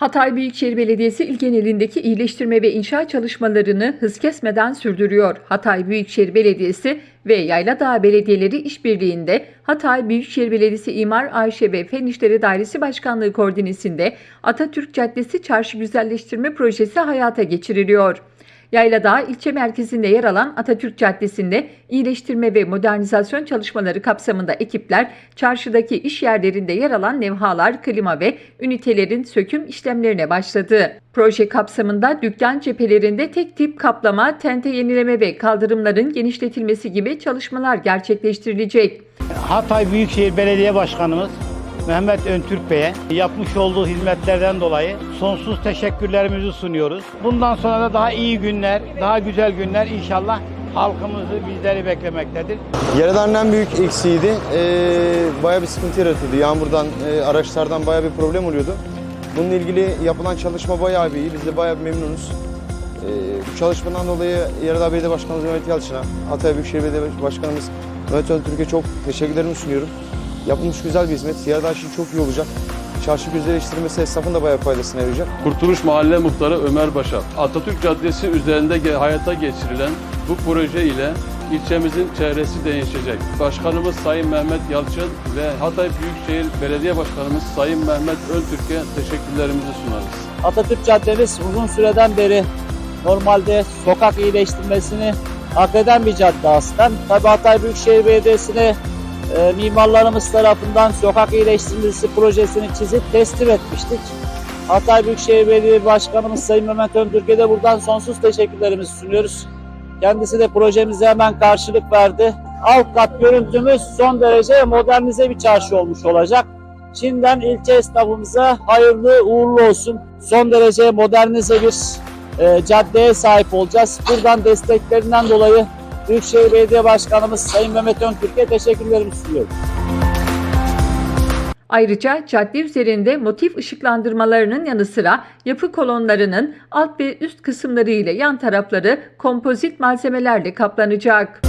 Hatay Büyükşehir Belediyesi il genelindeki iyileştirme ve inşa çalışmalarını hız kesmeden sürdürüyor. Hatay Büyükşehir Belediyesi ve Yayladağ Belediyeleri işbirliğinde Hatay Büyükşehir Belediyesi İmar Ayşe ve Fen İşleri Dairesi Başkanlığı koordinesinde Atatürk Caddesi Çarşı Güzelleştirme Projesi hayata geçiriliyor. Yayladağ ilçe merkezinde yer alan Atatürk Caddesi'nde iyileştirme ve modernizasyon çalışmaları kapsamında ekipler çarşıdaki iş yerlerinde yer alan levhalar, klima ve ünitelerin söküm işlemlerine başladı. Proje kapsamında dükkan cephelerinde tek tip kaplama, tente yenileme ve kaldırımların genişletilmesi gibi çalışmalar gerçekleştirilecek. Hatay Büyükşehir Belediye Başkanımız Mehmet Öntürk Bey'e yapmış olduğu hizmetlerden dolayı sonsuz teşekkürlerimizi sunuyoruz. Bundan sonra da daha iyi günler, daha güzel günler inşallah halkımızı bizleri beklemektedir. Yaradanın en büyük eksiğiydi. Ee, bayağı bir sıkıntı yaratıyordu. Yağmurdan, e, araçlardan bayağı bir problem oluyordu. Bununla ilgili yapılan çalışma bayağı bir iyi. Biz de bayağı bir memnunuz. Ee, bu çalışmadan dolayı Yaradağ Belediye Başkanımız Mehmet Yalçın'a, Hatay Büyükşehir Belediye Başkanımız Mehmet Öntürk'e çok teşekkürlerimi sunuyorum. Yapılmış güzel bir hizmet. Yaradağ için çok iyi olacak. Çarşı güzelleştirmesi esnafın da bayağı faydasını yarayacak. Kurtuluş Mahalle Muhtarı Ömer Başar. Atatürk Caddesi üzerinde hayata geçirilen bu proje ile ilçemizin çehresi değişecek. Başkanımız Sayın Mehmet Yalçın ve Hatay Büyükşehir Belediye Başkanımız Sayın Mehmet Öntürk'e teşekkürlerimizi sunarız. Atatürk Caddemiz uzun süreden beri normalde sokak iyileştirmesini hak eden bir cadde aslında. Tabi Hatay Büyükşehir Belediyesi'ne e, mimarlarımız tarafından sokak iyileştirmesi projesini çizip teslim etmiştik. Hatay Büyükşehir Belediye Başkanımız Sayın Mehmet Öndürk'e de buradan sonsuz teşekkürlerimizi sunuyoruz. Kendisi de projemize hemen karşılık verdi. Alt kat görüntümüz son derece modernize bir çarşı olmuş olacak. Şimdiden ilçe esnafımıza hayırlı uğurlu olsun. Son derece modernize bir e, caddeye sahip olacağız. Buradan desteklerinden dolayı Büyükşehir Belediye Başkanımız Sayın Mehmet Öntürk'e teşekkürlerimi sunuyorum. Ayrıca cadde üzerinde motif ışıklandırmalarının yanı sıra yapı kolonlarının alt ve üst kısımları ile yan tarafları kompozit malzemelerle kaplanacak.